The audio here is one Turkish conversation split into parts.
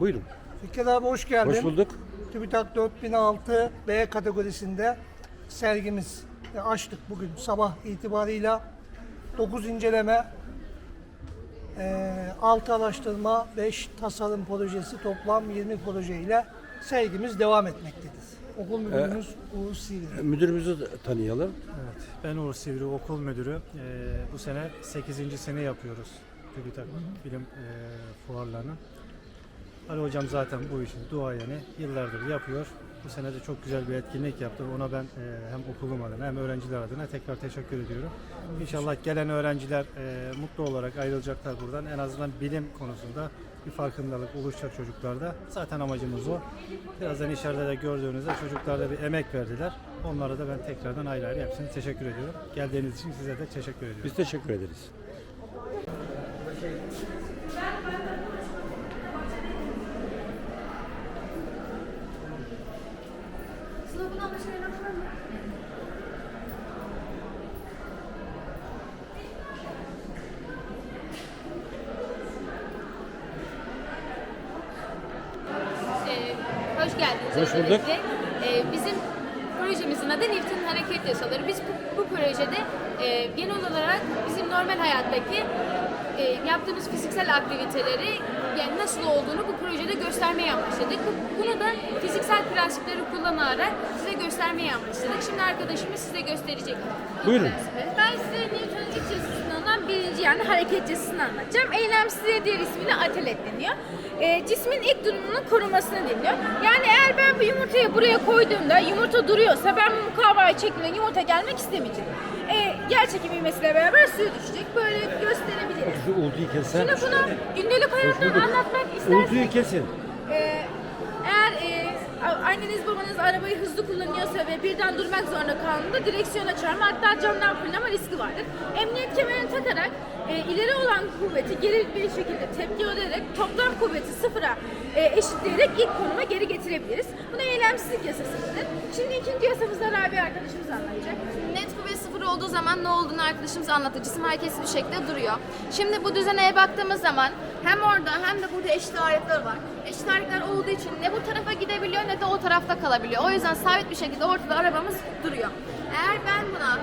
Buyurun. Fikret abi hoş geldin. Hoş bulduk. TÜBİTAK 4006 B kategorisinde sergimiz e, açtık bugün sabah itibarıyla 9 inceleme, 6 araştırma, 5 tasarım projesi toplam 20 proje ile sergimiz devam etmektedir. Okul müdürümüz Uğur Sivri. Müdürümüzü tanıyalım. Evet, ben Uğur Sivri, okul müdürü. Ee, bu sene 8. sene yapıyoruz TÜBİTAK bilim e, fuarlarını. Ali Hocam zaten bu işin duayeni yıllardır yapıyor. Bu sene de çok güzel bir etkinlik yaptı. Ona ben e, hem okulum adına hem öğrenciler adına tekrar teşekkür ediyorum. İnşallah gelen öğrenciler e, mutlu olarak ayrılacaklar buradan. En azından bilim konusunda bir farkındalık oluşacak çocuklarda. Zaten amacımız o. Birazdan içeride de gördüğünüzde çocuklar da bir emek verdiler. Onlara da ben tekrardan ayrı ayrı hepsine teşekkür ediyorum. Geldiğiniz için size de teşekkür ediyorum. Biz teşekkür ederiz. Sınıfın anlaşılığına bakar mı? Ee, hoş geldiniz. Hoş bulduk. Ee, bizim projemizin adı Newton Hareket Yasaları. Biz bu, bu projede e, genel olarak bizim normal hayattaki e, yaptığımız fiziksel aktiviteleri yani nasıl olduğunu bu projede göstermeye amaçladık. Bu- Bunu da fiziksel prensipleri kullanarak size göstermeye amaçladık. Şimdi arkadaşımız size gösterecek. Buyurun. Ben size Newton'un ilk birinci yani hareket anlatacağım. Eylemsizliğe diğer ismiyle atelet deniyor. Ee, cismin ilk durumunun korunmasını deniyor. Yani eğer ben bu yumurtayı buraya koyduğumda yumurta duruyorsa ben bu mukavvaya çekimle yumurta gelmek istemeyeceğim. Ee, yer çekim ivmesiyle beraber suya düşecek. Böyle gösterebiliriz. Şu kessen. Şimdi bunu gündelik hayattan anlatmak istersek... Ultuyu kesin. E, anneniz babanız arabayı hızlı kullanıyorsa ve birden durmak zorunda kaldığında direksiyona çarpma hatta camdan fırlama riski vardır. Emniyet kemerini takarak e, ileri olan kuvveti geri bir şekilde tepki öderek toplam kuvveti sıfıra e, eşitleyerek ilk konuma geri getirebiliriz. Buna eylemsizlik yasası denir. Şimdi ikinci yasamızda Rabia arkadaşımız anlatacak. Net olduğu zaman ne olduğunu arkadaşımız anlattı. Cisim hareketsiz bir şekilde duruyor. Şimdi bu düzeneye baktığımız zaman hem orada hem de burada eşit ağırlıklar var. Eşit ağırlıklar olduğu için ne bu tarafa gidebiliyor ne de o tarafta kalabiliyor. O yüzden sabit bir şekilde ortada arabamız duruyor. Eğer ben buna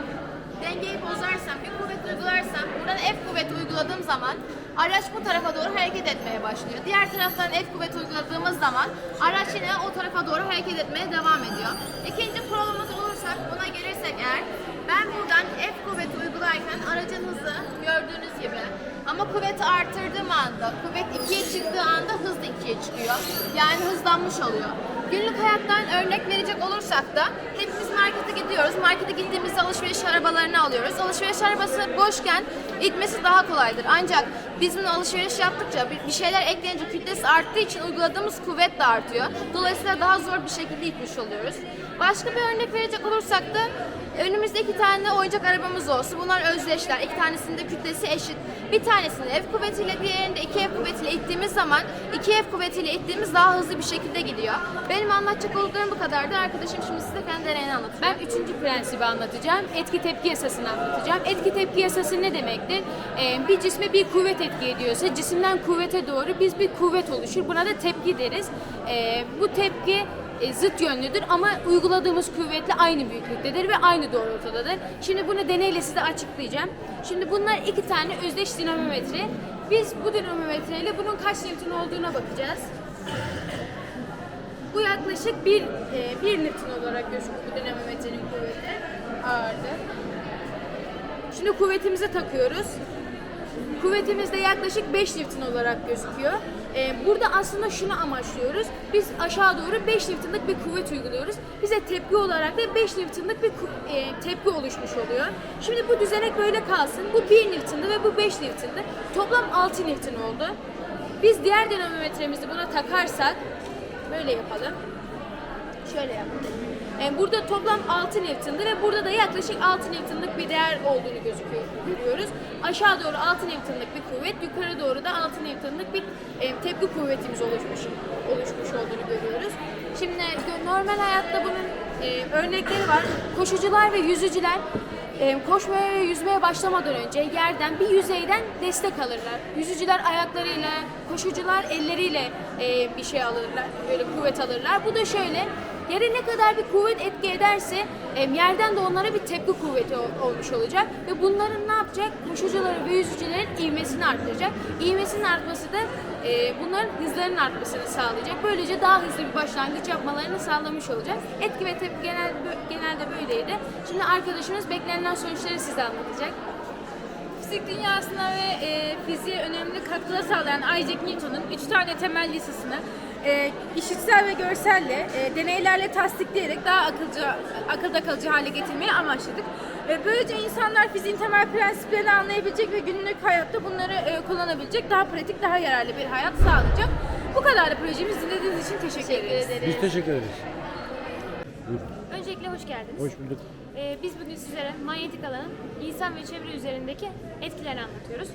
dengeyi bozarsam, bir kuvvet uygularsam, buradan F kuvveti uyguladığım zaman araç bu tarafa doğru hareket etmeye başlıyor. Diğer taraftan F kuvveti uyguladığımız zaman araç yine o tarafa doğru hareket etmeye devam ediyor. İkinci kuralımız olursak, buna gelirsek eğer, ben buradan F kuvveti uygularken aracın hızı gördüğünüz gibi ama kuvveti arttırdığım anda, kuvvet 2'ye çıktığı anda hız da 2'ye çıkıyor. Yani hızlanmış oluyor. Günlük hayattan örnek verecek olursak da hepimiz markete gidiyoruz. Markete gittiğimizde alışveriş arabalarını alıyoruz. Alışveriş arabası boşken itmesi daha kolaydır. Ancak biz bunu alışveriş yaptıkça bir şeyler eklenince kütlesi arttığı için uyguladığımız kuvvet de artıyor. Dolayısıyla daha zor bir şekilde itmiş oluyoruz. Başka bir örnek verecek olursak da önümüzde iki tane oyuncak arabamız olsun. Bunlar özdeşler. İki tanesinin de kütlesi eşit. Bir tanesini F kuvvetiyle diğerini de 2F kuvvetiyle ittiğimiz zaman 2F kuvvetiyle ittiğimiz daha hızlı bir şekilde gidiyor. Benim anlatacak olduklarım bu kadardı. Arkadaşım şimdi size kendi deneyini anlatacak. Ben üçüncü prensibi anlatacağım. Etki tepki yasasını anlatacağım. Etki tepki yasası ne demektir? Ee, bir cisme bir kuvvet etki ediyorsa cisimden kuvvete doğru biz bir kuvvet oluşur. Buna da tepki deriz. Ee, bu tepki e, zıt yönlüdür ama uyguladığımız kuvvetle aynı büyüklüktedir ve aynı doğrultudadır. Şimdi bunu deneyle size açıklayacağım. Şimdi bunlar iki tane özdeş dinamometre. Biz bu dinamometreyle bunun kaç Newton olduğuna bakacağız. Bu yaklaşık bir, e, bir Newton olarak gözüküyor bu dinamometrenin kuvveti. Ağırlığı. Şimdi kuvvetimize takıyoruz. Kuvvetimiz de yaklaşık 5 Newton olarak gözüküyor. E, burada aslında şunu amaçlıyoruz. Biz aşağı doğru 5 Newton'lık bir kuvvet uyguluyoruz. Bize tepki olarak da 5 Newton'lık bir e, tepki oluşmuş oluyor. Şimdi bu düzenek böyle kalsın. Bu 1 Newton'dı ve bu 5 Newton'dı. Toplam 6 Newton oldu. Biz diğer dinamometremizi buna takarsak böyle yapalım. Şöyle yapalım. E, burada toplam 6 Newton'dı ve burada da yaklaşık 6 Newton'lık bir değer olduğunu gözüküyor, görüyoruz. Aşağı doğru 6 Newton'lık bir kuvvet, yukarı doğru da 6 Newton'lık bir e, tepki kuvvetimiz oluşmuş oluşmuş olduğunu görüyoruz. Şimdi normal hayatta bunun e, örnekleri var. Koşucular ve yüzücüler koşmaya ve yüzmeye başlamadan önce yerden bir yüzeyden destek alırlar. Yüzücüler ayaklarıyla, koşucular elleriyle bir şey alırlar, böyle kuvvet alırlar. Bu da şöyle, yere ne kadar bir kuvvet etki ederse e, yerden de onlara bir tepki kuvveti ol- olmuş olacak. Ve bunların ne yapacak? Koşucuların ve yüzücülerin ivmesini arttıracak. İvmesinin artması da e, bunların hızlarının artmasını sağlayacak. Böylece daha hızlı bir başlangıç yapmalarını sağlamış olacak. Etki ve tepki genel, genelde böyleydi. Şimdi arkadaşımız beklenilen sonuçları size anlatacak. Fizik dünyasına ve e, fiziğe önemli katkılar sağlayan Isaac Newton'un üç tane temel yasasını e, işitsel ve görselle, e, deneylerle tasdikleyerek daha akılcı, akılda kalıcı hale getirmeyi amaçladık. E, böylece insanlar fiziğin temel prensiplerini anlayabilecek ve günlük hayatta bunları e, kullanabilecek, daha pratik, daha yararlı bir hayat sağlayacak. Bu kadar da projemizi dinlediğiniz için teşekkür, Teşekkür ederiz. ederiz. Biz teşekkür ederiz. Öncelikle hoş geldiniz. Hoş bulduk. Ee, biz bugün sizlere manyetik alanın insan ve çevre üzerindeki etkilerini anlatıyoruz.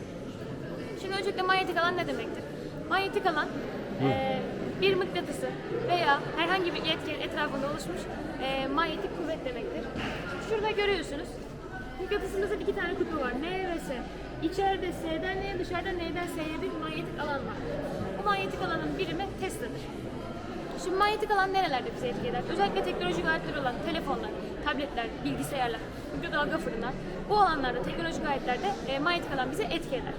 Şimdi öncelikle manyetik alan ne demektir? Manyetik alan e, bir mıknatısı veya herhangi bir etken etrafında oluşmuş e, manyetik kuvvet demektir. Şurada görüyorsunuz. Mıknatısımızda iki tane kutbu var. N ve S. İçeride S'den N'ye, dışarıda N'den S'ye bir manyetik alan var. Bu manyetik alanın birimi Tesla'dır. Şimdi manyetik alan nerelerde bizi etki eder? Özellikle teknolojik aletler olan telefonlar, tabletler, bilgisayarlar, mikrodalga fırınlar. Bu alanlarda, teknolojik aletlerde e, manyetik alan bizi etki eder.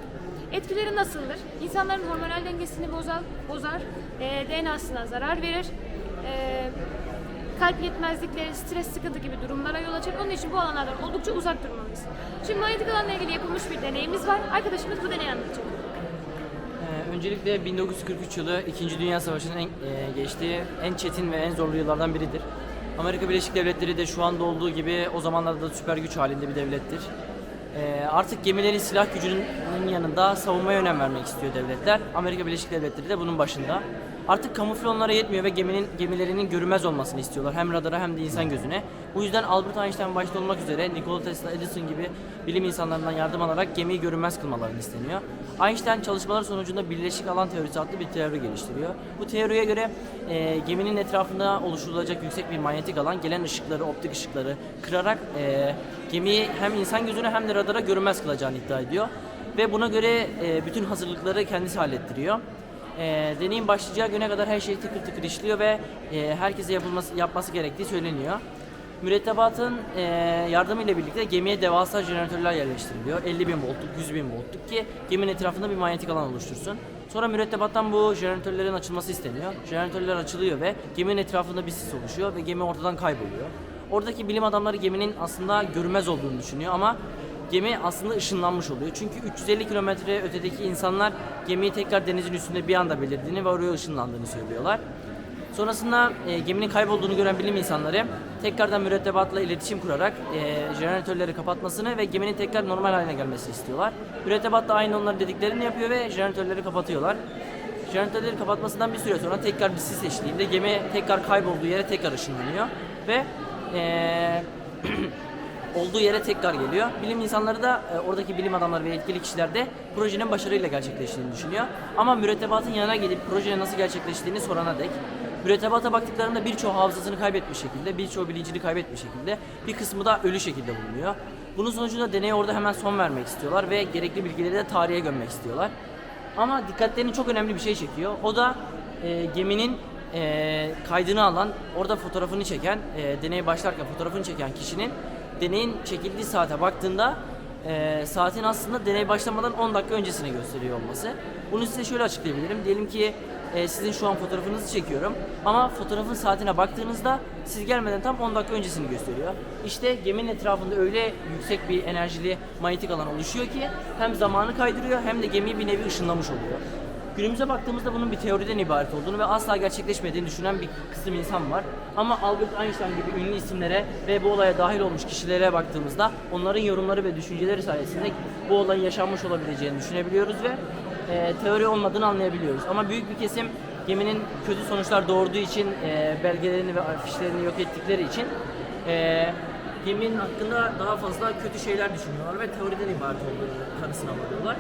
Etkileri nasıldır? İnsanların hormonal dengesini bozar, bozar e, DNA'sına zarar verir. E, kalp yetmezlikleri, stres, sıkıntı gibi durumlara yol açar. Onun için bu alanlardan oldukça uzak durmalıyız. Şimdi manyetik alanla ilgili yapılmış bir deneyimiz var. Arkadaşımız bu deneyi anlatacak. Ee, öncelikle 1943 yılı 2. Dünya Savaşı'nın en, e, geçtiği en çetin ve en zorlu yıllardan biridir. Amerika Birleşik Devletleri de şu anda olduğu gibi o zamanlarda da süper güç halinde bir devlettir. Ee, artık gemilerin silah gücünün yanında savunmaya önem vermek istiyor devletler. Amerika Birleşik Devletleri de bunun başında. Artık kamufle onlara yetmiyor ve geminin gemilerinin görünmez olmasını istiyorlar. Hem radara hem de insan gözüne. Bu yüzden Albert Einstein başta olmak üzere Nikola Tesla, Edison gibi bilim insanlarından yardım alarak gemiyi görünmez kılmalarını isteniyor. Einstein çalışmalar sonucunda birleşik alan teorisi adlı bir teori geliştiriyor. Bu teoriye göre e, geminin etrafında oluşturulacak yüksek bir manyetik alan gelen ışıkları, optik ışıkları kırarak e, gemiyi hem insan gözüne hem de radara görünmez kılacağını iddia ediyor. Ve buna göre e, bütün hazırlıkları kendisi hallettiriyor. E, deneyin başlayacağı güne kadar her şey tıkır tıkır işliyor ve e, herkese yapılması yapması gerektiği söyleniyor. Mürettebatın e, yardımıyla birlikte gemiye devasa jeneratörler yerleştiriliyor. 50 bin voltluk, 100 bin voltluk ki geminin etrafında bir manyetik alan oluştursun. Sonra mürettebattan bu jeneratörlerin açılması isteniyor. Jeneratörler açılıyor ve geminin etrafında bir sis oluşuyor ve gemi ortadan kayboluyor. Oradaki bilim adamları geminin aslında görünmez olduğunu düşünüyor ama gemi aslında ışınlanmış oluyor. Çünkü 350 kilometre ötedeki insanlar gemiyi tekrar denizin üstünde bir anda belirdiğini ve oraya ışınlandığını söylüyorlar. Sonrasında e, geminin kaybolduğunu gören bilim insanları tekrardan mürettebatla iletişim kurarak e, jeneratörleri kapatmasını ve geminin tekrar normal haline gelmesini istiyorlar. Mürettebat da aynı onların dediklerini yapıyor ve jeneratörleri kapatıyorlar. Jeneratörleri kapatmasından bir süre sonra tekrar bir sis eşliğinde gemi tekrar kaybolduğu yere tekrar ışınlanıyor ve e, olduğu yere tekrar geliyor. Bilim insanları da e, oradaki bilim adamları ve yetkili kişiler de projenin başarıyla gerçekleştiğini düşünüyor. Ama mürettebatın yanına gidip projenin nasıl gerçekleştiğini sorana dek mürettebata baktıklarında birçoğu hafızasını kaybetmiş şekilde, birçoğu bilincini kaybetmiş şekilde, bir kısmı da ölü şekilde bulunuyor. Bunun sonucunda deneye orada hemen son vermek istiyorlar ve gerekli bilgileri de tarihe gömmek istiyorlar. Ama dikkatlerini çok önemli bir şey çekiyor. O da e, geminin e, kaydını alan, orada fotoğrafını çeken, e, deney başlarken fotoğrafını çeken kişinin deneyin çekildiği saate baktığında e, saatin aslında deney başlamadan 10 dakika öncesine gösteriyor olması. Bunu size şöyle açıklayabilirim. Diyelim ki e, sizin şu an fotoğrafınızı çekiyorum ama fotoğrafın saatine baktığınızda siz gelmeden tam 10 dakika öncesini gösteriyor. İşte geminin etrafında öyle yüksek bir enerjili manyetik alan oluşuyor ki hem zamanı kaydırıyor hem de gemiyi bir nevi ışınlamış oluyor. Günümüze baktığımızda bunun bir teoriden ibaret olduğunu ve asla gerçekleşmediğini düşünen bir kısım insan var. Ama Albert Einstein gibi ünlü isimlere ve bu olaya dahil olmuş kişilere baktığımızda onların yorumları ve düşünceleri sayesinde bu olayın yaşanmış olabileceğini düşünebiliyoruz ve e, teori olmadığını anlayabiliyoruz. Ama büyük bir kesim geminin kötü sonuçlar doğurduğu için e, belgelerini ve afişlerini yok ettikleri için e, geminin hakkında daha fazla kötü şeyler düşünüyorlar ve teoriden ibaret olduğunu kanısına varıyorlar.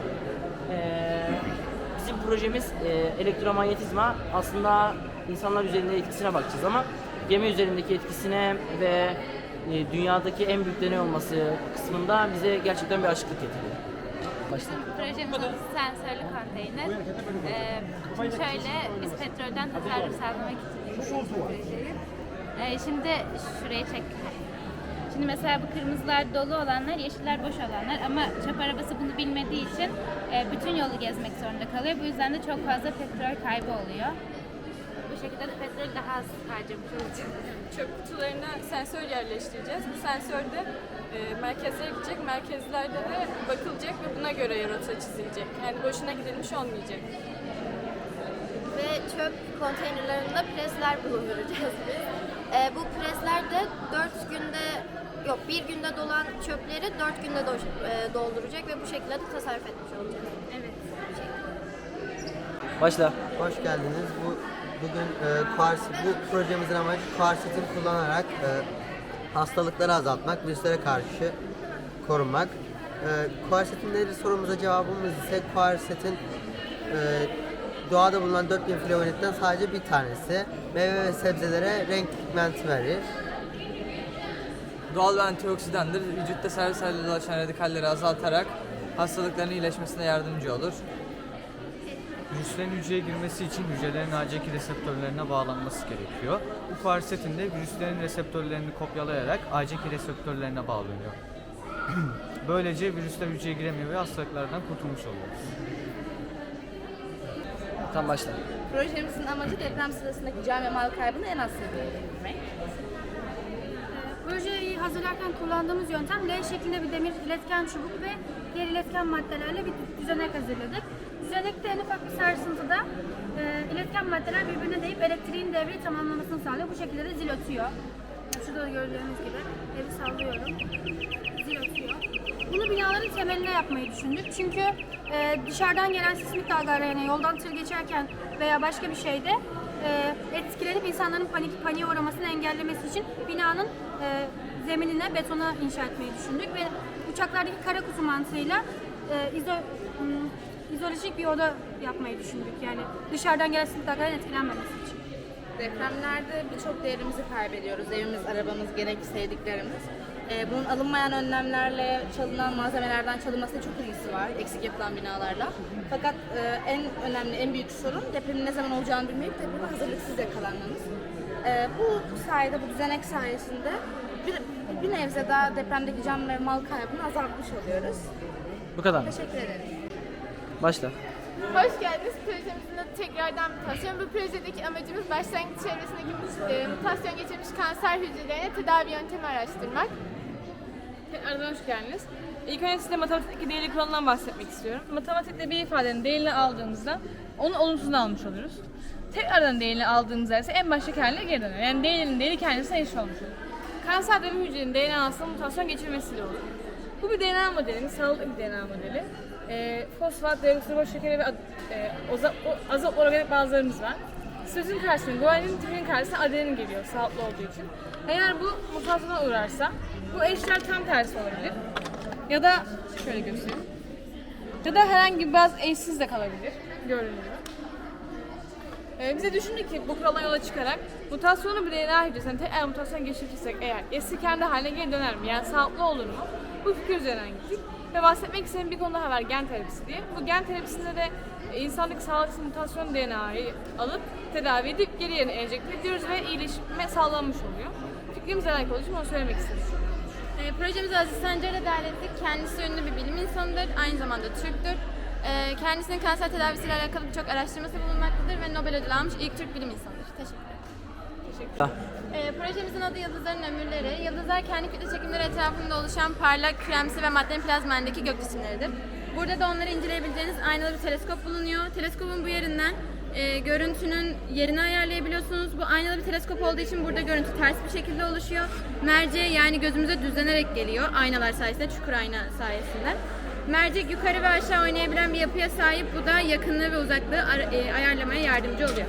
E, projemiz e, elektromanyetizma aslında insanlar üzerinde etkisine bakacağız ama gemi üzerindeki etkisine ve e, dünyadaki en büyük deney olması kısmında bize gerçekten bir açıklık getiriyor. Başla. Projemizin adı sensörlü konteyner. Ee, şöyle, biz petrolden tasarruf sağlamak için projeyi. Ee, şimdi şuraya çek. Şimdi mesela bu kırmızılar dolu olanlar, yeşiller boş olanlar ama çöp arabası bunu bilmediği için e, bütün yolu gezmek zorunda kalıyor. Bu yüzden de çok fazla petrol kaybı oluyor. Bu şekilde de petrol daha az harcamış olacağız. çöp kutularına sensör yerleştireceğiz. Bu sensör de e, merkezlere gidecek, merkezlerde de bakılacak ve buna göre rota çizilecek. Yani boşuna gidilmiş olmayacak. Ve çöp konteynerlarında presler bulunduracağız biz. Ee, bu presler de 4 günde yok bir günde dolan çöpleri 4 günde do- e, dolduracak ve bu şekilde de tasarruf etmiş olacağız. Evet. Başla. Hoş geldiniz. Bu bugün e, kuars, bu projemizin amacı kuarsetin kullanarak e, hastalıkları azaltmak, virüslere karşı korunmak. E, kuarsetin nedir sorumuza cevabımız ise kuarsetin e, doğada bulunan 4000 flavonoidden sadece bir tanesi. Meyve ve sebzelere renk pigmenti verir. Doğal bir antioksidandır. Vücutta servis halinde dolaşan radikalleri azaltarak hastalıkların iyileşmesine yardımcı olur. Virüslerin hücreye girmesi için hücrelerin AC2 reseptörlerine bağlanması gerekiyor. Bu kuarsetin de virüslerin reseptörlerini kopyalayarak AC2 reseptörlerine bağlanıyor. Böylece virüsler hücreye giremiyor ve hastalıklardan kurtulmuş oluyoruz. Tam başla. Projemizin amacı deprem sırasındaki can ve mal kaybını en az seviyeye indirmek. Projeyi hazırlarken kullandığımız yöntem L şeklinde bir demir iletken çubuk ve diğer iletken maddelerle bir düzenek hazırladık. Düzenekte en ufak bir sarsıntıda e, iletken maddeler birbirine değip elektriğin devreyi tamamlamasını sağlıyor. Bu şekilde de zil ötüyor. Şurada da gördüğünüz gibi evi sallıyorum. Bunu binaların temeline yapmayı düşündük. Çünkü e, dışarıdan gelen sismik dalgalar yani yoldan tır geçerken veya başka bir şeyde e, etkilenip insanların panik paniğe uğramasını engellemesi için binanın e, zeminine betona inşa etmeyi düşündük ve uçaklardaki kara kutu mantığıyla e, izo, hmm, izolojik bir oda yapmayı düşündük. Yani dışarıdan gelen sismik dalgaların etkilenmemesi için. Depremlerde birçok değerimizi kaybediyoruz. Evimiz, arabamız, gerek sevdiklerimiz. Ee, bunun alınmayan önlemlerle çalınan malzemelerden çalınmasına çok ilgisi var eksik yapılan binalarla. Fakat e, en önemli, en büyük sorun depremin ne zaman olacağını bilmeyip depreme hazırlıksız yakalanmamız. Ee, bu sayede, bu düzenek sayesinde bir, bir nebze daha depremdeki can ve mal kaybını azaltmış oluyoruz. Bu kadar? Teşekkür ederim. Başla. Hoş geldiniz. Projemizin adı tekrardan mutasyon. Bu projedeki amacımız başlangıç çevresindeki e, mutasyon geçirmiş kanser hücrelerine tedavi yöntemi araştırmak. Tekrardan hoş geldiniz. İlk önce size matematikteki değerli kuralından bahsetmek istiyorum. Matematikte bir ifadenin değerini aldığımızda onun olumsuzunu almış oluruz. Tekrardan değerini aldığımızda ise en baştaki haline geri döner. Yani değerinin değeri kendisine eşit olmuş olur. Kanser dönüm hücrenin DNA'sına mutasyon geçirmesiyle olur. Bu bir DNA modelimiz, sağlıklı bir DNA modeli. E, fosfat, deoksiriboz şekeri ve e, azot organik bazılarımız var. Sözün karşısına guanin, tipin karşısına adenin geliyor sağlıklı olduğu için. Eğer bu mutasyona uğrarsa bu eşler tam tersi olabilir. Ya da şöyle göstereyim. Ya da herhangi bir bazı eşsiz de kalabilir. Gördüğünüz gibi. Ee, bize düşündük ki bu kuraldan yola çıkarak mutasyonu bir DNA hücresine tekrar mutasyon geçirirsek eğer eski kendi haline geri döner mi? Yani sağlıklı olur mu? Bu fikir üzerinden gittik. Ve bahsetmek istediğim bir konu daha var gen terapisi diye. Bu gen terapisinde de e, insandaki sağlıksız mutasyon DNA'yı alıp tedavi edip geri yerine enjekte ediyoruz ve iyileşme sağlanmış oluyor. Fikrimizle alakalı için onu söylemek istedim. E, projemizi Aziz Sancar'a derlettik. Kendisi ünlü bir bilim insanıdır. Aynı zamanda Türktür. E, kendisinin kanser tedavisiyle alakalı birçok araştırması bulunmaktadır ve Nobel ödülü almış ilk Türk bilim insanıdır. Teşekkür ederim. E, projemizin adı Yıldızların Ömürleri. Yıldızlar kendi kütle çekimleri etrafında oluşan parlak, kremsi ve maddenin plazmayendeki gök cisimleridir. Burada da onları inceleyebileceğiniz aynalı bir teleskop bulunuyor. Teleskopun bu yerinden e, görüntünün yerini ayarlayabiliyorsunuz. Bu aynalı bir teleskop olduğu için burada görüntü ters bir şekilde oluşuyor. Merceğe yani gözümüze düzlenerek geliyor aynalar sayesinde, çukur ayna sayesinde. Mercek yukarı ve aşağı oynayabilen bir yapıya sahip. Bu da yakınlığı ve uzaklığı e, ayarlamaya yardımcı oluyor.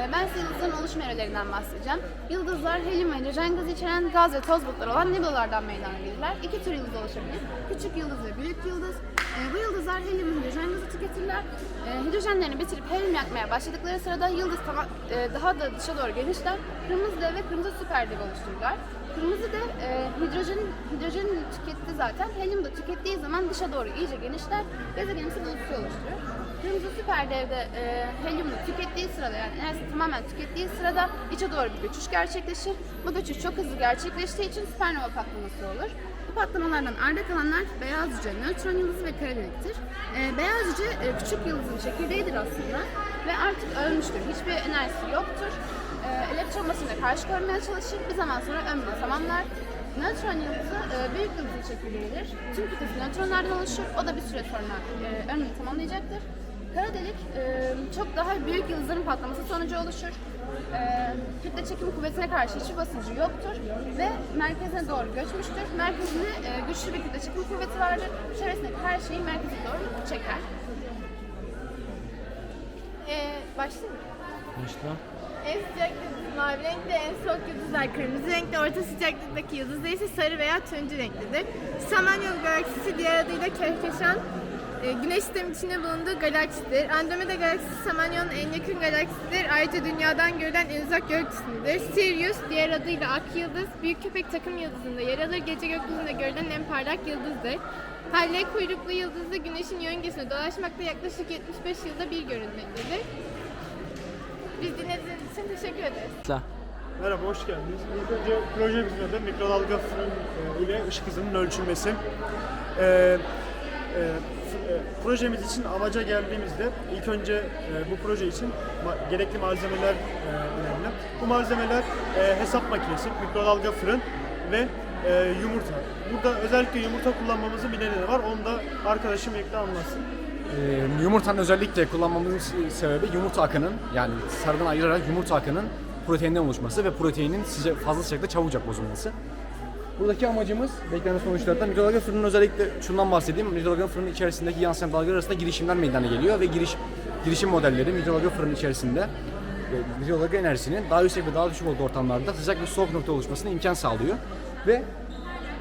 Ee, Ben size yıldızların oluşum evrelerinden bahsedeceğim. Yıldızlar helyum ve hidrojen gazı içeren gaz ve toz bulutları olan nebulalardan meydana gelirler. İki tür yıldız oluşabilir. Küçük yıldız ve büyük yıldız. Ee, bu yıldızlar helyum ve hidrojen gazı tüketirler. Ee, hidrojenlerini bitirip helyum yakmaya başladıkları sırada yıldız tama- e, daha da dışa doğru genişler. Kırmızı dev ve kırmızı süper dev oluştururlar. Kırmızı da e, hidrojen, hidrojen tüketti zaten. Helyum da tükettiği zaman dışa doğru iyice genişler. Gezegenimsi bulutusu oluşturur. Kırmızı süper devde e, helyumu tükettiği sırada yani enerjisi tamamen tükettiği sırada içe doğru bir göçüş gerçekleşir. Bu göçüş çok hızlı gerçekleştiği için süpernova patlaması olur. Bu patlamalardan arda kalanlar beyaz cüce, nötron yıldızı ve kara deliktir. E, beyaz cüce e, küçük yıldızın çekirdeğidir aslında ve artık ölmüştür. Hiçbir enerjisi yoktur. E, elektron basıncına karşı koymaya çalışır. Bir zaman sonra ömrünü tamamlar. Nötron yıldızı e, büyük yıldızın çekirdeğidir. Tüm kütlesi nötronlardan oluşur. O da bir süre sonra e, ömrünü tamamlayacaktır. Kara delik e, çok daha büyük yıldızların patlaması sonucu oluşur. E, kütle çekim kuvvetine karşı hiçbir basıncı yoktur ve merkezine doğru göçmüştür. Merkezinde e, güçlü bir kütle çekim kuvveti vardır. Çevresindeki her şeyi merkeze doğru çeker. Ee, başlayayım mı? Başla. En sıcak yıldız mavi renkte, en soğuk yıldızlar kırmızı renkte, orta sıcaklıktaki yıldızlar ise sarı veya turuncu renklidir. Samanyolu galaksisi diğer adıyla Kehkeşan, e, Güneş sistemi içinde bulunduğu galaksidir. Andromeda galaksisi Samanyolu'nun en yakın galaksisidir. Ayrıca dünyadan görülen en uzak gök cismidir. Sirius, diğer adıyla Ak Yıldız, Büyük Köpek takım yıldızında yer alır. Gece gökyüzünde görülen en parlak yıldızdır. Halle kuyruklu yıldızı Güneş'in yörüngesine dolaşmakta yaklaşık 75 yılda bir görünmektedir. Biz dinlediğiniz için teşekkür ederiz. Merhaba, hoş geldiniz. İlk önce projemizin adı mikrodalga fırın e, ile ışık hızının ölçülmesi. E, e, e, projemiz için amaca geldiğimizde ilk önce e, bu proje için gerekli malzemeler e, önemli. Bu malzemeler e, hesap makinesi, mikrodalga fırın ve e, yumurta. Burada özellikle yumurta kullanmamızın bir nedeni var. Onu da arkadaşım birlikte anlatsın. Ee, yumurtanın özellikle kullanmamızın sebebi yumurta akının yani sarıdan ayırarak yumurta akının proteinden oluşması ve proteinin sıca- fazla sıcakta çabucak bozulması. Buradaki amacımız beklenen sonuçlarda mikrodalga fırının özellikle şundan bahsedeyim. Mikrodalga fırının içerisindeki yansıyan dalgalar arasında girişimler meydana geliyor ve giriş, girişim modelleri mikrodalga fırının içerisinde e, mikrodalga enerjisinin daha yüksek ve daha düşük olduğu ortamlarda sıcak ve soğuk nokta oluşmasına imkan sağlıyor. Ve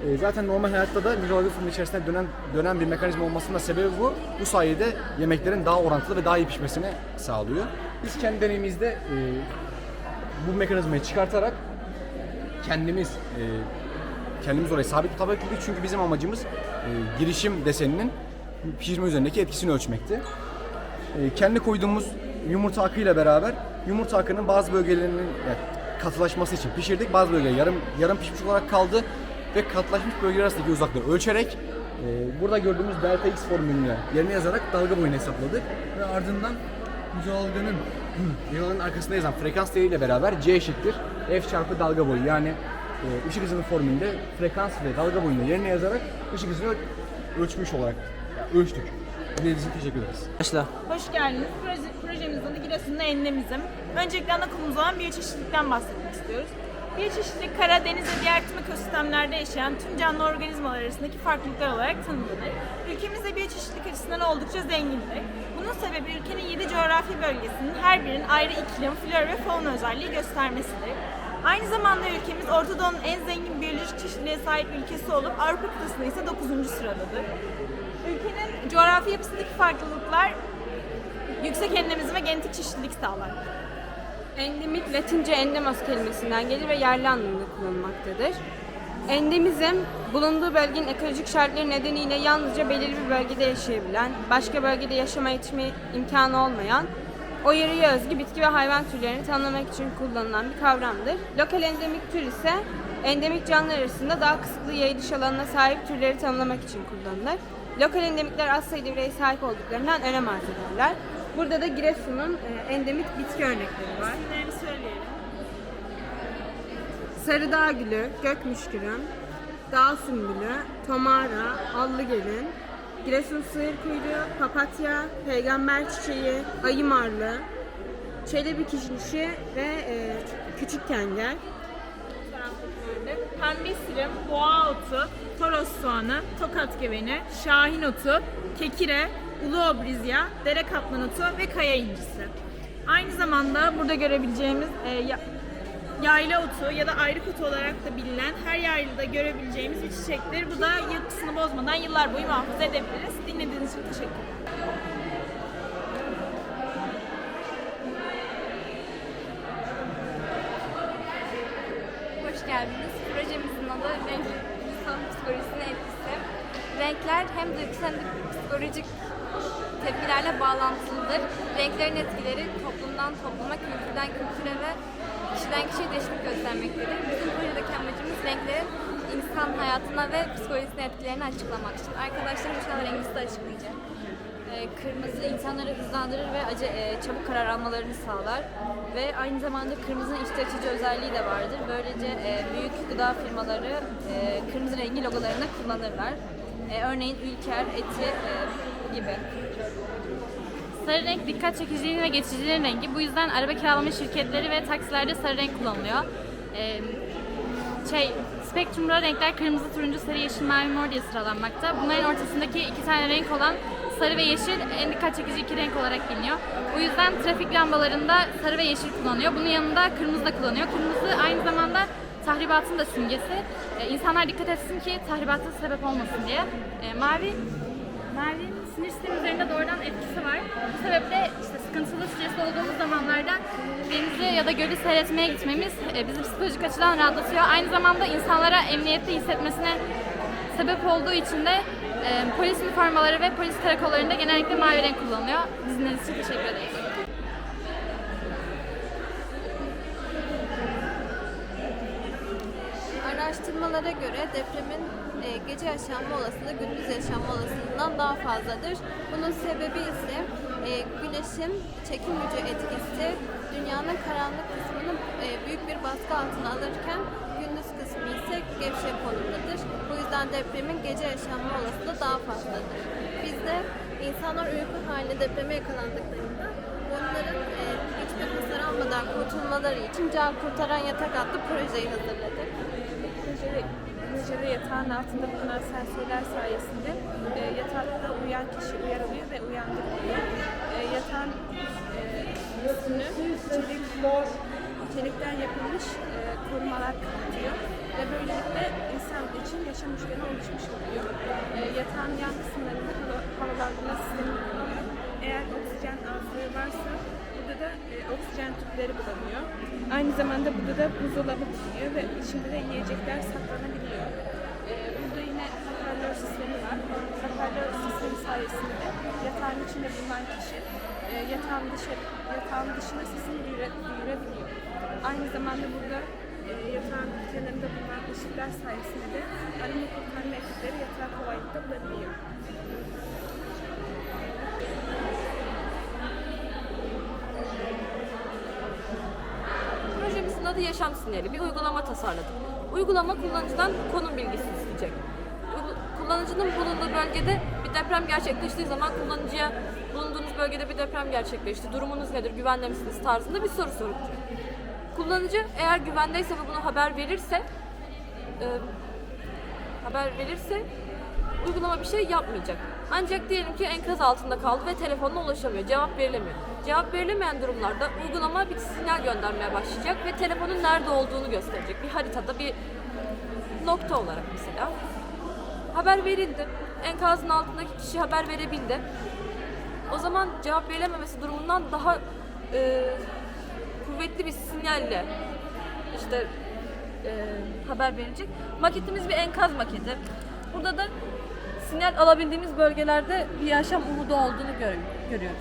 e, zaten normal hayatta da mikrodalga fırının içerisinde dönen dönen bir mekanizma olmasının da sebebi bu. Bu sayede yemeklerin daha orantılı ve daha iyi pişmesini sağlıyor. Biz kendi deneyimizde e, bu mekanizmayı çıkartarak kendimiz e, kendimiz orayı sabit tutabildik çünkü bizim amacımız e, girişim deseninin pişirme üzerindeki etkisini ölçmekti. E, kendi koyduğumuz yumurta akıyla beraber yumurta akının bazı bölgelerinin yani katılaşması için pişirdik. Bazı bölgeler yarım yarım pişmiş olarak kaldı ve katılaşmış bölgeler arasındaki uzaklığı ölçerek e, burada gördüğümüz delta x formülünü yerine yazarak dalga boyunu hesapladık ve ardından mikrodalganın mikrodalganın arkasında yazan frekans değeriyle beraber c eşittir f çarpı dalga boyu yani e, ışık hızının formülünde frekans ve dalga boyunu yerine yazarak ışık hızını öl- ölçmüş olarak ölçtük. Dinlediğiniz için teşekkür ederiz. Başla. Hoş geldiniz. Proje, projemizin adı Giresun'da Enlemizm. Öncelikle ana konumuz olan biyoçeşitlilikten bahsetmek istiyoruz. Biyoçeşitlilik kara, deniz ve diğer tüm ekosistemlerde yaşayan tüm canlı organizmalar arasındaki farklılıklar olarak tanımlanır. Ülkemizde biyoçeşitlilik açısından oldukça zengindir. Bunun sebebi ülkenin 7 coğrafi bölgesinin her birinin ayrı iklim, flora ve fauna özelliği göstermesidir. Aynı zamanda ülkemiz Orta Doğu'nun en zengin biyolojik çeşitliliğe sahip ülkesi olup Avrupa kıtasında ise 9. sıradadır. Ülkenin coğrafi yapısındaki farklılıklar yüksek endemizm ve genetik çeşitlilik sağlar. Endemik Latince endemas kelimesinden gelir ve yerli anlamında kullanılmaktadır. Endemizm, bulunduğu bölgenin ekolojik şartları nedeniyle yalnızca belirli bir bölgede yaşayabilen, başka bölgede yaşama yetişme imkanı olmayan, o yöreye özgü bitki ve hayvan türlerini tanımlamak için kullanılan bir kavramdır. Lokal endemik tür ise endemik canlılar arasında daha kısıtlı yayılış alanına sahip türleri tanımlamak için kullanılır. Lokal endemikler az sayıda bireye sahip olduklarından önem arz ederler. Burada da Giresun'un e, endemik bitki örnekleri var. İsimlerini söyleyelim. Sarıdağ gülü, gök müşkürüm, dağ sümbülü, tomara, allıgelin, Giresun sığır kuyruğu, papatya, peygamber çiçeği, ayı marlı, çelebi kişnişi ve e, küçük kenger. pembe sirim, boğa otu, toros soğanı, tokat geveni, şahin otu, kekire, ulu obrizya, dere kaplan otu ve kaya incisi. Aynı zamanda burada görebileceğimiz e, yayla otu ya da ayrık otu olarak da bilinen her yaylada görebileceğimiz bir çiçektir. Bu da yapısını bozmadan yıllar boyu muhafaza edebiliriz. Dinlediğiniz için teşekkür ederim. Hoş geldiniz. projemizin adı Renk İnsan Psikolojisine Etkisi. Renkler hem duygusal hem de psikolojik tepkilerle bağlantılıdır. Renklerin etkileri toplumdan topluma, kültürden kültüre ve kişiden kişiye değişiklik göstermektedir. Bizim projedeki amacımız renklerin insan hayatına ve psikolojisine etkilerini açıklamak için. Arkadaşlarım inşallah rengimizi de açıklayacak. Ee, Kırmızı insanları hızlandırır ve acı, e, çabuk karar almalarını sağlar. Ve aynı zamanda kırmızının iç açıcı özelliği de vardır. Böylece e, büyük gıda firmaları e, kırmızı rengi logolarında kullanırlar. E, örneğin Ülker, Eti e, gibi. Sarı renk dikkat çekiciliğinin ve geçiciliğin rengi. Bu yüzden araba kiralama şirketleri ve taksilerde sarı renk kullanılıyor. Ee, şey, spektrumda renkler kırmızı, turuncu, sarı, yeşil, mavi, mor diye sıralanmakta. Bunların ortasındaki iki tane renk olan sarı ve yeşil en dikkat çekici iki renk olarak biliniyor. O yüzden trafik lambalarında sarı ve yeşil kullanılıyor. Bunun yanında kırmızı da kullanıyor. Kırmızı aynı zamanda tahribatın da simgesi. Ee, insanlar dikkat etsin ki tahribata sebep olmasın diye. Ee, mavi Mavi sinir sistemi üzerinde doğrudan etkisi var. Bu sebeple işte sıkıntılı, stresli olduğumuz zamanlarda denizi ya da gölü seyretmeye gitmemiz e, bizi psikolojik açıdan rahatlatıyor. Aynı zamanda insanlara emniyette hissetmesine sebep olduğu için de e, polis üniformaları ve polis karakollarında genellikle mavi renk kullanılıyor. Dinlediğiniz için teşekkür ederiz. Araştırmalara göre depremin gece yaşanma olasılığı gündüz yaşanma olasılığından daha fazladır. Bunun sebebi ise e, güneşin çekim gücü etkisi dünyanın karanlık kısmını e, büyük bir baskı altına alırken gündüz kısmı ise gevşek konumdadır. Bu yüzden depremin gece yaşanma olasılığı daha fazladır. Biz de insanlar uyku halinde depreme yakalandıklarında onların e, hiçbir hasar almadan kurtulmaları için Can Kurtaran Yatak adlı projeyi hazırladık. Projede, projede yatağın altında bulunan sensörler sayesinde e, yatakta uyuyan kişi uyarılıyor ve uyandırılıyor. E, yatağın e, üstünü çelik, çelikten yapılmış e, korumalar kapatıyor ve böylelikle insan için yaşam üçgeni oluşmuş oluyor. E, yatağın yan kısımlarında hava, havalandırma sistemi bulunuyor. Eğer oksijen azlığı varsa burada da e, oksijen tüpleri bulunuyor. Aynı zamanda burada da buzdolabı bulunuyor ve içinde de yiyecekler saklanabiliyor. E, yine hoparlör sistemi var. Hoparlör sistemi sayesinde yatağın içinde bulunan kişi e, yatağın, dışı, yatağın dışına sesini duyura- duyurabiliyor. Aynı zamanda burada e, yatağın kenarında bulunan ışıklar sayesinde de arama kurtarma ekipleri yatağı kolaylıkla bulabiliyor. Projemizin adı Yaşam Sinyali. Bir uygulama tasarladık. Uygulama kullanıcıdan konum bilgisi isteyecek. Kullanıcının bulunduğu bölgede bir deprem gerçekleştiği zaman kullanıcıya bulunduğunuz bölgede bir deprem gerçekleşti, durumunuz nedir, güvende misiniz tarzında bir soru soracak. Kullanıcı eğer güvendeyse ve bunu haber verirse e, haber verirse uygulama bir şey yapmayacak. Ancak diyelim ki enkaz altında kaldı ve telefonuna ulaşamıyor, cevap verilemiyor. Cevap verilemeyen durumlarda uygulama bir sinyal göndermeye başlayacak ve telefonun nerede olduğunu gösterecek. Bir haritada bir nokta olarak mesela. Haber verildi. Enkazın altındaki kişi haber verebildi. O zaman cevap verilememesi durumundan daha e, kuvvetli bir sinyalle işte e, haber verecek. Maketimiz bir enkaz maketi. Burada da sinyal alabildiğimiz bölgelerde bir yaşam umudu olduğunu gör- görüyoruz.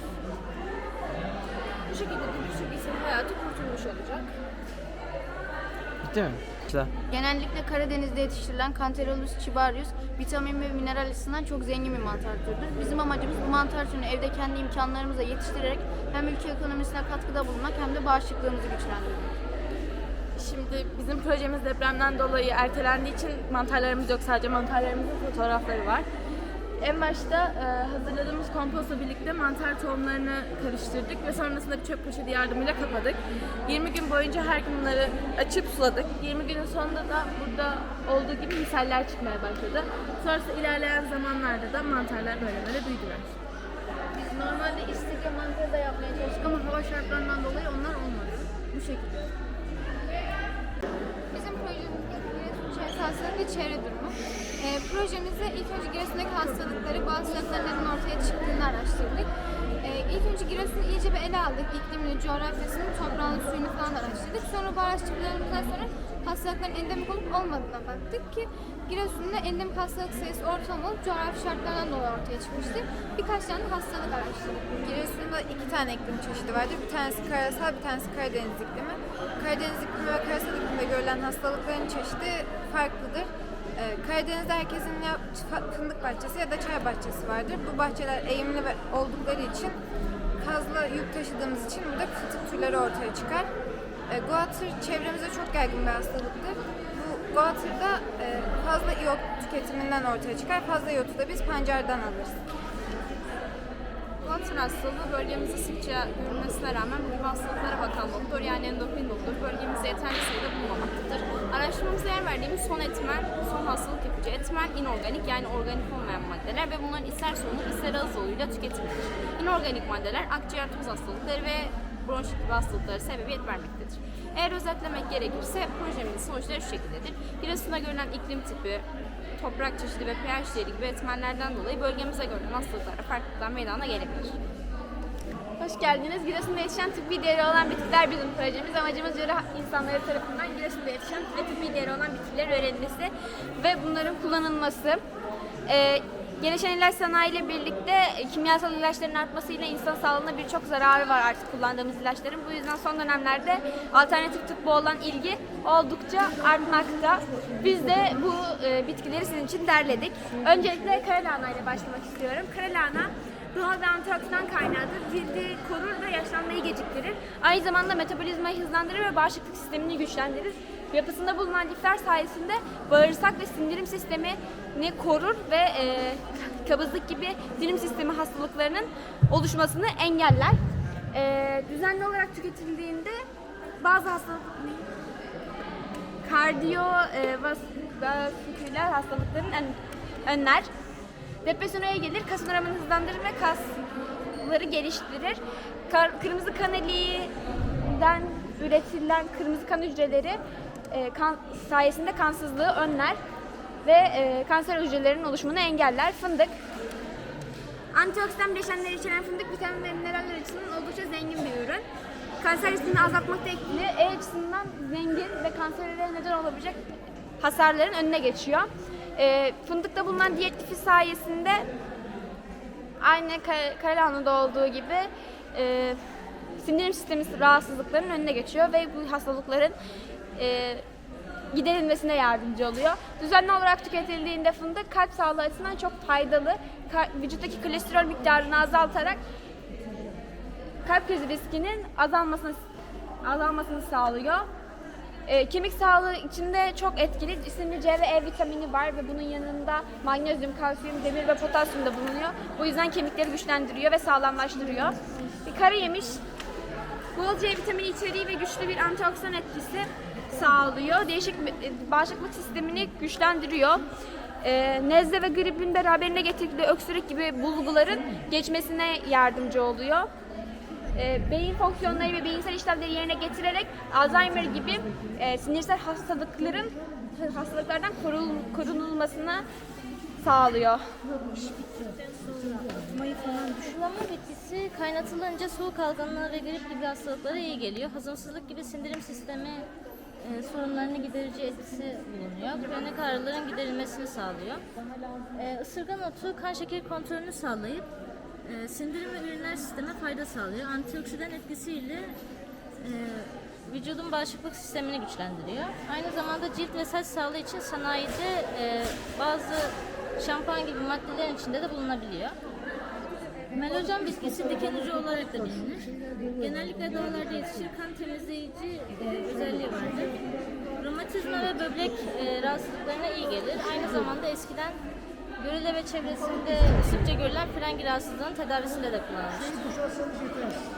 Bu şekilde de birçok insanın hayatı kurtulmuş olacak. Bitti mi? Genellikle Karadeniz'de yetiştirilen Cantarellus chibarius vitamin ve mineral açısından çok zengin bir mantar türüdür. Bizim amacımız bu mantar türünü evde kendi imkanlarımızla yetiştirerek hem ülke ekonomisine katkıda bulunmak hem de bağışıklığımızı güçlendirmek. Şimdi bizim projemiz depremden dolayı ertelendiği için mantarlarımız yok. Sadece mantarlarımızın fotoğrafları var. En başta e, hazırladığımız kompostla birlikte mantar tohumlarını karıştırdık ve sonrasında bir çöp poşeti yardımıyla kapadık. 20 gün boyunca her gün bunları açıp suladık. 20 günün sonunda da burada olduğu gibi misaller çıkmaya başladı. Sonrasında ilerleyen zamanlarda da mantarlar böyle böyle büyüdüler. Biz normalde istikye mantarı da yapmaya çalıştık ama hava şartlarından dolayı onlar olmadı. Bu şekilde. Bizim projemizdeki çevre hastalığı ve çevre durumu. Ee, projemizde ilk önce Giresun'daki hastalıkları, bazı hastalıkların ortaya çıktığını araştırdık. Ee, ilk önce Giresun'u iyice bir ele aldık. İklimini, coğrafyasını, toprağını, suyunu falan araştırdık. Sonra bu araştırmalarımızdan sonra hastalıkların endemik olup olmadığına baktık ki Giresun'da endemik hastalık sayısı ortalama olup coğrafi şartlardan dolayı ortaya çıkmıştı. Birkaç tane hastalık araştırdık. Giresun'da iki tane iklim çeşidi vardır. Bir tanesi karasal, bir tanesi Karadeniz iklimi. Karadeniz iklimi ve karasal iklimde görülen hastalıkların çeşidi farklıdır. Ee, Karadeniz'de herkesin ya fındık bahçesi ya da çay bahçesi vardır. Bu bahçeler eğimli oldukları için fazla yük taşıdığımız için burada fıtık türleri ortaya çıkar. E, Guatr çevremizde çok yaygın bir hastalıktır. Bu Guatr'da e, fazla iyot tüketiminden ortaya çıkar. Fazla iyotu da biz pancardan alırız. Watson hastalığı bölgemizde sıkça görülmesine rağmen bu gibi hastalıklara bakan doktor yani endokrin doktor bölgemizde yeterli sayıda bulunmamaktadır. Araştırmamıza yer verdiğimiz son etmen, son hastalık yapıcı etmen inorganik yani organik olmayan maddeler ve bunların ister solunum ister ağız yoluyla tüketimidir. İnorganik maddeler akciğer toz hastalıkları ve bronşit gibi hastalıklara sebebiyet vermektedir. Eğer özetlemek gerekirse projemizin sonuçları şu şekildedir. Giresun'da görülen iklim tipi, toprak çeşidi ve pH değeri gibi etmenlerden dolayı bölgemize görülen hastalıklara farklılıklar meydana gelebilir. Hoş geldiniz. Giresun'da yetişen tıbbi değeri olan bitkiler bizim projemiz. Amacımız yöre insanları tarafından Giresun'da yetişen ve tıbbi değeri olan bitkiler öğrenilmesi ve bunların kullanılması. Ee, gelişen ilaç sanayi ile birlikte e, kimyasal ilaçların artmasıyla insan sağlığına birçok zararı var artık kullandığımız ilaçların. Bu yüzden son dönemlerde alternatif tıbba olan ilgi oldukça artmakta. Biz de bu e, bitkileri sizin için derledik. Öncelikle karalahana ile başlamak istiyorum. Karalahana doğal ve antioksidan kaynağıdır. Cildi korur ve yaşlanmayı geciktirir. Aynı zamanda metabolizmayı hızlandırır ve bağışıklık sistemini güçlendirir. Yapısında bulunan lifler sayesinde bağırsak ve sindirim sistemini korur ve e, kabızlık gibi sindirim sistemi hastalıklarının oluşmasını engeller. E, düzenli olarak tüketildiğinde bazı hastalık kardiyo e, hastalıkların ön- önler. Depresyona gelir, kas onarımını hızlandırır ve kasları geliştirir. Kar- kırmızı kan eliğinden üretilen kırmızı kan hücreleri e, kan sayesinde kansızlığı önler ve e, kanser hücrelerinin oluşumunu engeller. Fındık Antioksidan bileşenleri içeren fındık vitamin ve mineraller açısından oldukça zengin bir ürün. Kanser riskini azaltmakta etkili, E açısından zengin ve kansere neden olabilecek hasarların önüne geçiyor. E, fındıkta bulunan diyet lifi sayesinde aynı kar- karalahanada olduğu gibi e, sindirim sistemi rahatsızlıklarının önüne geçiyor ve bu hastalıkların e, giderilmesine yardımcı oluyor. Düzenli olarak tüketildiğinde fındık kalp sağlığı açısından çok faydalı. Vücuttaki kolesterol miktarını azaltarak kalp krizi riskinin azalmasını azalmasını sağlıyor. E, kemik sağlığı içinde çok etkili. İsimli C ve E vitamini var ve bunun yanında magnezyum, kalsiyum, demir ve potasyum da bulunuyor. Bu yüzden kemikleri güçlendiriyor ve sağlamlaştırıyor. Bir kara yemiş bol C vitamini içeriği ve güçlü bir antioksidan etkisi sağlıyor. Değişik bağışıklık sistemini güçlendiriyor. E, nezle ve gripin beraberine getirdiği öksürük gibi bulguların geçmesine yardımcı oluyor. E, beyin fonksiyonları ve beyinsel işlevleri yerine getirerek Alzheimer gibi e, sinirsel hastalıkların hastalıklardan korun- korunulmasını sağlıyor. Sulama bitkisi kaynatılınca soğuk algınlığı ve grip gibi hastalıklara iyi geliyor. Hazımsızlık gibi sindirim sistemi e, sorunlarını giderici etkisi bulunuyor. Kronik ağrıların giderilmesini sağlıyor. E, ısırgan otu kan şekeri kontrolünü sağlayıp e, sindirim ve üriner sisteme fayda sağlıyor. Antioksidan etkisiyle e, vücudun bağışıklık sistemini güçlendiriyor. Aynı zamanda cilt ve saç sağlığı için sanayide e, bazı şampuan gibi maddelerin içinde de bulunabiliyor. Melocan bitkisi diken ucu olarak da bilinir. Genellikle dağlarda yetişir, kan temizleyici e, özelliği vardır. Romatizma ve böbrek e, rahatsızlıklarına iyi gelir. Aynı zamanda eskiden Görele ve çevresinde sıkça görülen frengi rahatsızlığının tedavisinde de kullanılmıştır.